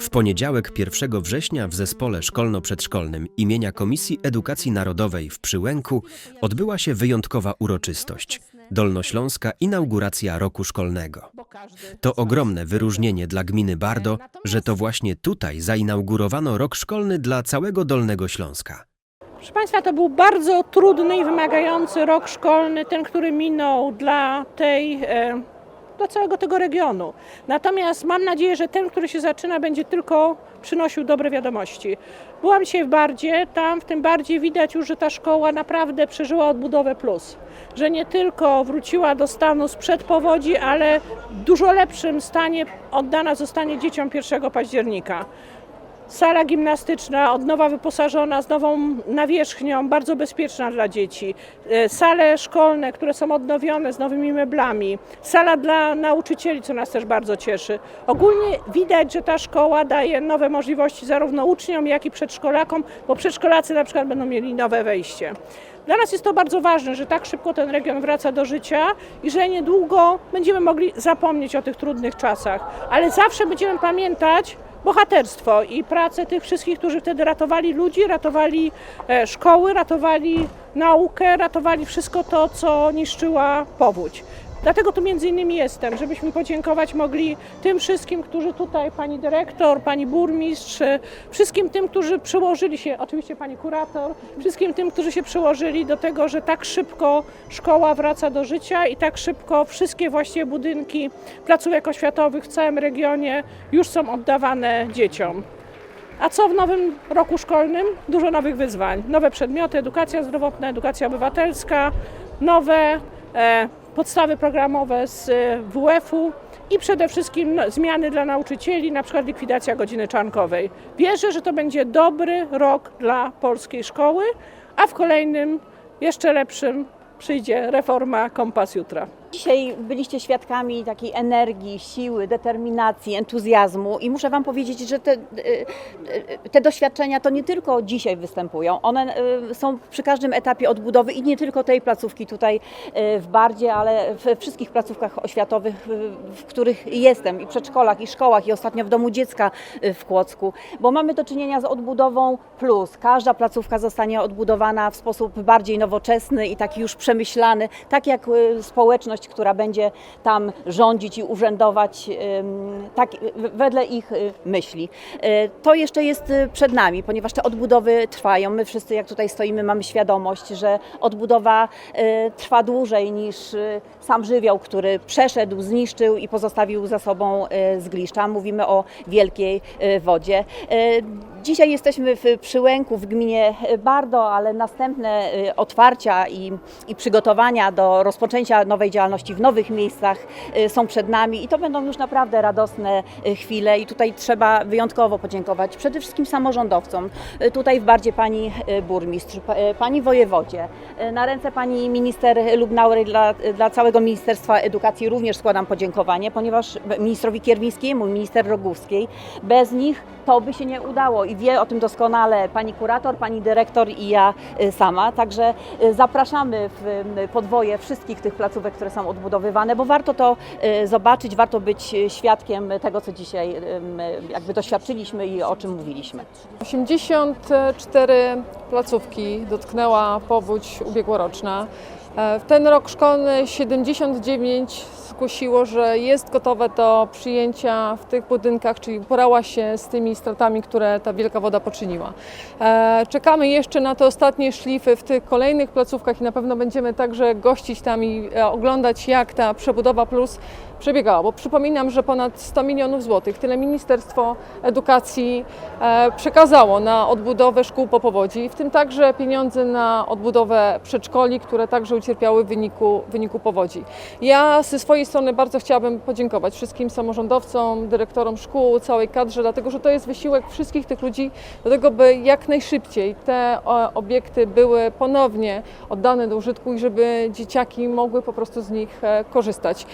W poniedziałek 1 września w zespole szkolno-przedszkolnym imienia Komisji Edukacji Narodowej w Przyłęku odbyła się wyjątkowa uroczystość dolnośląska inauguracja roku szkolnego. To ogromne wyróżnienie dla gminy Bardo, że to właśnie tutaj zainaugurowano rok szkolny dla całego Dolnego Śląska. Proszę Państwa, to był bardzo trudny i wymagający rok szkolny, ten, który minął dla tej, e, dla całego tego regionu. Natomiast mam nadzieję, że ten, który się zaczyna, będzie tylko przynosił dobre wiadomości. Byłam dzisiaj w Bardzie, tam w tym Bardzie widać już, że ta szkoła naprawdę przeżyła odbudowę plus. Że nie tylko wróciła do stanu sprzed powodzi, ale w dużo lepszym stanie oddana zostanie dzieciom 1 października. Sala gimnastyczna od nowa wyposażona z nową nawierzchnią, bardzo bezpieczna dla dzieci. E, Sale szkolne, które są odnowione z nowymi meblami. Sala dla nauczycieli, co nas też bardzo cieszy. Ogólnie widać, że ta szkoła daje nowe możliwości zarówno uczniom, jak i przedszkolakom, bo przedszkolacy na przykład będą mieli nowe wejście. Dla nas jest to bardzo ważne, że tak szybko ten region wraca do życia i że niedługo będziemy mogli zapomnieć o tych trudnych czasach. Ale zawsze będziemy pamiętać, bohaterstwo i pracę tych wszystkich, którzy wtedy ratowali ludzi, ratowali e, szkoły, ratowali naukę, ratowali wszystko to, co niszczyła powódź. Dlatego tu między innymi jestem, żebyśmy podziękować mogli tym wszystkim, którzy tutaj, pani dyrektor, pani burmistrz, wszystkim tym, którzy przyłożyli się, oczywiście pani kurator, wszystkim tym, którzy się przyłożyli do tego, że tak szybko szkoła wraca do życia i tak szybko wszystkie właściwie budynki placówek oświatowych w całym regionie już są oddawane dzieciom. A co w nowym roku szkolnym? Dużo nowych wyzwań. Nowe przedmioty, edukacja zdrowotna, edukacja obywatelska, nowe e, podstawy programowe z e, WF-u i przede wszystkim zmiany dla nauczycieli, na przykład likwidacja godziny czarnkowej. Wierzę, że to będzie dobry rok dla polskiej szkoły, a w kolejnym, jeszcze lepszym przyjdzie reforma Kompas Jutra. Dzisiaj byliście świadkami takiej energii, siły, determinacji, entuzjazmu i muszę Wam powiedzieć, że te, y, y, te doświadczenia to nie tylko dzisiaj występują, one y, są przy każdym etapie odbudowy i nie tylko tej placówki tutaj w Bardzie, ale we wszystkich placówkach oświatowych, w których jestem i przedszkolach, i szkołach, i ostatnio w Domu Dziecka w Kłodzku, bo mamy do czynienia z odbudową plus. Każda placówka zostanie odbudowana w sposób bardziej nowoczesny i taki już przemyślany, tak jak y, która będzie tam rządzić i urzędować tak, wedle ich y, myśli. Y, To jeszcze jest y, przed nami, ponieważ te odbudowy trwają. My wszyscy, jak tutaj stoimy, mamy świadomość, że odbudowa y, trwa dłużej niż y, sam żywioł, który przeszedł, zniszczył i pozostawił za sobą y, zgliszcza. Mówimy o wielkiej wodzie. Dzisiaj jesteśmy w Przyłęku w gminie Bardo, ale następne otwarcia i, i przygotowania do rozpoczęcia nowej działalności w nowych miejscach y, są przed nami i to będą już naprawdę radosne y, chwile i tutaj trzeba wyjątkowo podziękować przede wszystkim samorządowcom. Y, Tutaj w Bardzie pani burmistrz, pa- pani wojewodzie, na ręce pani minister Lubnauer dla, dla całego Ministerstwa Edukacji również składam podziękowanie, ponieważ ministrowi Kierwińskiemu, minister Rogówskiej, bez nich to by się nie udało i wie o tym doskonale pani kurator, pani dyrektor i ja sama. Także zapraszamy w podwoje wszystkich tych placówek, które są odbudowywane, bo warto to y, zobaczyć, warto być y, świadkiem tego, co dzisiaj jakby doświadczyliśmy i o czym mówiliśmy. 84 placówki dotknęła powódź ubiegłoroczna. E, W ten rok szkolny 79 zgłosiło, że jest gotowe do przyjęcia w tych budynkach, czyli porała się z tymi stratami, które ta wielka woda poczyniła. E, Czekamy jeszcze na te ostatnie szlify w tych kolejnych placówkach i na pewno będziemy także gościć tam i e, oglądać, jak ta przebudowa plus przebiegała, bo przypominam, że ponad 100 milionów złotych, tyle Ministerstwo Edukacji e, przekazało na odbudowę szkół po powodzi, w tym także pieniądze na odbudowę przedszkoli, które także ucierpiały w wyniku, w wyniku powodzi. Ja ze swojej strony bardzo chciałabym podziękować wszystkim samorządowcom, dyrektorom szkół, całej kadrze, dlatego że to jest wysiłek wszystkich tych ludzi do tego, by jak najszybciej te obiekty były ponownie oddane do użytku i żeby dzieciaki mogły po prostu z nich e, korzystać.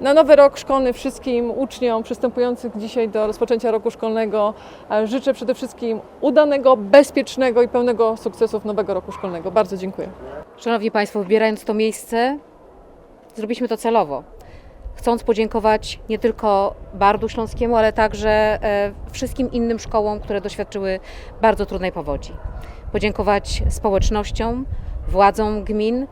Na nowy rok szkolny wszystkim uczniom przystępujących dzisiaj do rozpoczęcia roku szkolnego e, życzę przede wszystkim udanego, bezpiecznego i pełnego sukcesów nowego roku szkolnego. Bardzo dziękuję. Szanowni Państwo, wybierając to miejsce, zrobiliśmy to celowo. Chcąc podziękować nie tylko Bardu Śląskiemu, ale także e, wszystkim innym szkołom, które doświadczyły bardzo trudnej powodzi. Podziękować społecznościom, władzom gmin,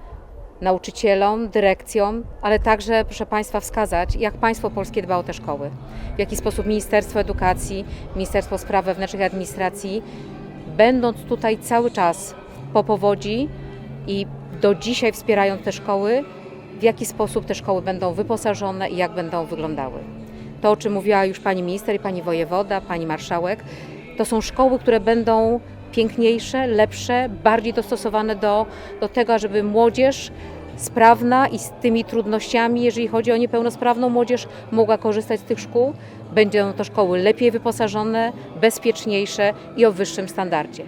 nauczycielom, dyrekcjom, ale także, proszę Państwa, wskazać, jak państwo polskie dba o te szkoły. W jaki sposób Ministerstwo Edukacji, Ministerstwo Spraw Wewnętrznych i Administracji, będąc tutaj cały czas po powodzi i do dzisiaj wspierając te szkoły, w jaki sposób te szkoły będą wyposażone i jak będą wyglądały. To, o czym mówiła już pani minister i pani wojewoda, pani marszałek, to są szkoły, które będą piękniejsze, lepsze, bardziej dostosowane do, do tego, żeby młodzież sprawna i z tymi trudnościami, jeżeli chodzi o niepełnosprawną młodzież, mogła korzystać z tych szkół. Będą to szkoły lepiej wyposażone, bezpieczniejsze i o wyższym standardzie.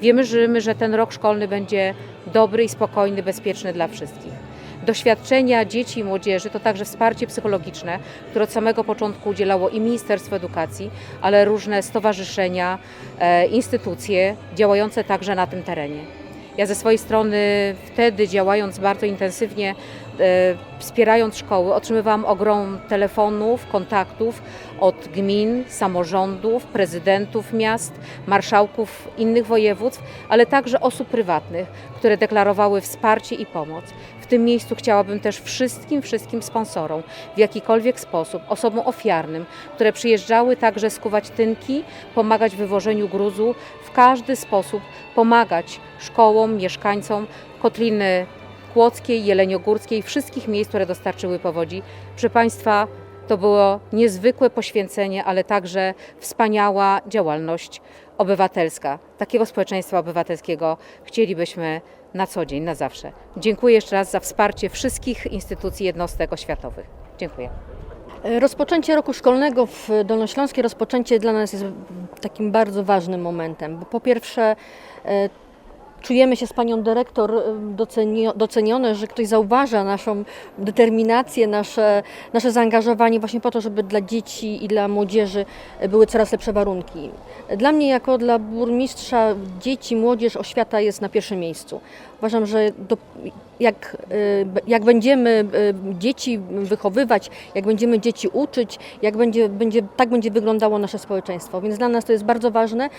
Wiemy, że, że ten rok szkolny będzie dobry i spokojny, bezpieczny dla wszystkich. Doświadczenia dzieci i młodzieży to także wsparcie psychologiczne, które od samego początku udzielało i Ministerstwo Edukacji, ale różne stowarzyszenia, e, instytucje działające także na tym terenie. Ja ze swojej strony wtedy działając bardzo intensywnie, e, wspierając szkoły, otrzymywałam ogrom telefonów, kontaktów od gmin, samorządów, prezydentów miast, marszałków innych województw, ale także osób prywatnych, które deklarowały wsparcie i pomoc. W tym miejscu chciałabym też wszystkim, wszystkim sponsorom w jakikolwiek sposób, osobom ofiarnym, które przyjeżdżały także skuwać tynki, pomagać w wywożeniu gruzu, w każdy sposób pomagać szkołom, mieszkańcom Kotliny Kłodzkiej, Jeleniogórskiej, wszystkich miejsc, które dostarczyły powodzi. Proszę Państwa, to było niezwykłe poświęcenie, ale także wspaniała działalność obywatelska. Takiego społeczeństwa obywatelskiego chcielibyśmy na co dzień, na zawsze. Dziękuję jeszcze raz za wsparcie wszystkich instytucji jednostek oświatowych. Dziękuję. Rozpoczęcie roku szkolnego w Dolnośląskiej, rozpoczęcie dla nas jest takim bardzo ważnym momentem, bo po pierwsze e, czujemy się z panią dyrektor e, docenio- docenione, że ktoś zauważa naszą determinację, nasze, nasze zaangażowanie właśnie po to, żeby dla dzieci i dla młodzieży były coraz lepsze warunki. Dla mnie jako dla burmistrza dzieci, młodzież, oświata jest na pierwszym miejscu. Uważam, że do, jak, y, jak będziemy y, dzieci wychowywać, jak będziemy dzieci uczyć, jak będzie, będzie, tak będzie wyglądało nasze społeczeństwo. Więc dla nas to jest bardzo ważne.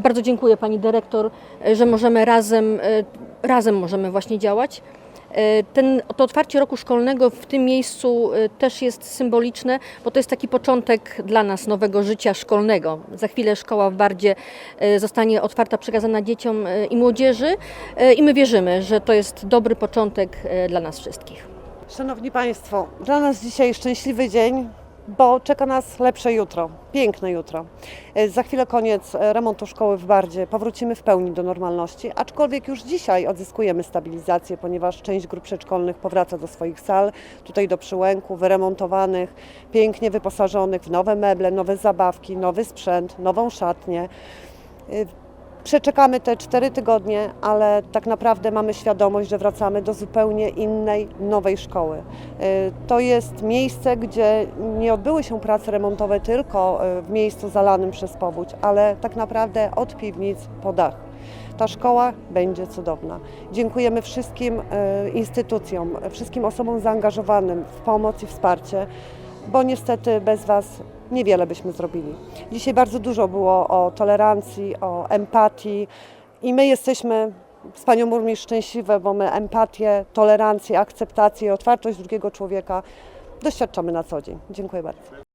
Bardzo dziękuję Pani Dyrektor, że możemy razem, y, razem możemy właśnie działać. Y, Ten, to otwarcie roku szkolnego w tym miejscu y, też jest symboliczne, bo to jest taki początek dla nas nowego życia szkolnego. Za chwilę szkoła w Bardzie y, zostanie otwarta, przekazana dzieciom i młodzieży i my wierzymy, że to jest dobry początek dla nas wszystkich. Szanowni Państwo, dla nas dzisiaj szczęśliwy dzień, bo czeka nas lepsze jutro, piękne jutro. E, Za chwilę koniec e, remontu szkoły w Bardzie, powrócimy w pełni do normalności, aczkolwiek już dzisiaj odzyskujemy stabilizację, ponieważ część grup przedszkolnych powraca do swoich sal, tutaj do przyłęku, wyremontowanych, pięknie wyposażonych w nowe meble, nowe zabawki, nowy sprzęt, nową szatnię. Przeczekamy te cztery tygodnie, ale tak naprawdę mamy świadomość, że wracamy do zupełnie innej, nowej szkoły. Y, To jest miejsce, gdzie nie odbyły się prace remontowe tylko y, w miejscu zalanym przez powódź, ale tak naprawdę od piwnic po dach. Ta szkoła będzie cudowna. Dziękujemy wszystkim y, instytucjom, wszystkim osobom zaangażowanym w pomoc i wsparcie, bo niestety bez Was niewiele byśmy zrobili. Dzisiaj bardzo dużo było o tolerancji, o empatii i my jesteśmy z Panią Burmistrz szczęśliwe, bo my empatię, tolerancję, akceptację, otwartość drugiego człowieka doświadczamy na co dzień. Dziękuję bardzo.